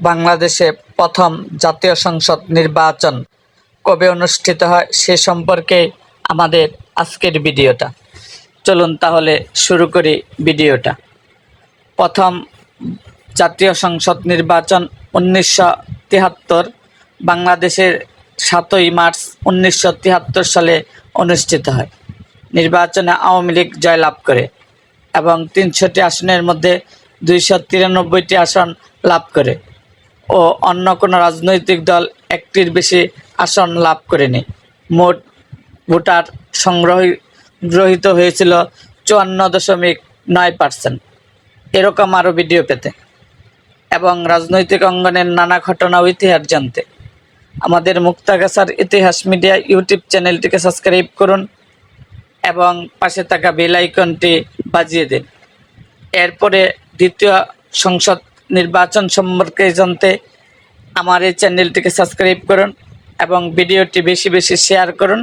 বাংলাদেশে প্রথম জাতীয় সংসদ নির্বাচন কবে অনুষ্ঠিত হয় সে সম্পর্কে আমাদের আজকের ভিডিওটা। চলুন তাহলে শুরু করি ভিডিওটা। প্রথম জাতীয় সংসদ নির্বাচন উনিশশো তিয়াত্তর বাংলাদেশের সাতই মার্চ উনিশশো তিয়াত্তর সালে অনুষ্ঠিত হয়। নির্বাচনে আওয়ামী লীগ জয়লাভ করে এবং তিনশোটি আসনের মধ্যে দুইশো তিরানব্বইটি আসন লাভ করে। ও অন্য কোনো রাজনৈতিক দল একটির বেশি আসন লাভ করেনি। মোট ভোটার সংগ্রহ, গ্রহীত হয়েছিল চুয়ান্ন দশমিক নয় পার্সেন্ট। এরকম আরও ভিডিও পেতে। এবং রাজনৈতিক অঙ্গনের নানা ঘটনা ও ইতিহাস জানতে। আমাদের মুক্তাগাছার ইতিহাস মিডিয়া ইউটিউব চ্যানেলটিকে সাবস্ক্রাইব করুন এবং পাশে থাকা বেল আইকনটি বাজিয়ে দিন। এরপরে দ্বিতীয় সংসদ নির্বাচন সম্পর্কে জানতে আমার এই চ্যানেলটিকে সাবস্ক্রাইব করুন এবং ভিডিওটি বেশি বেশি শেয়ার করুন।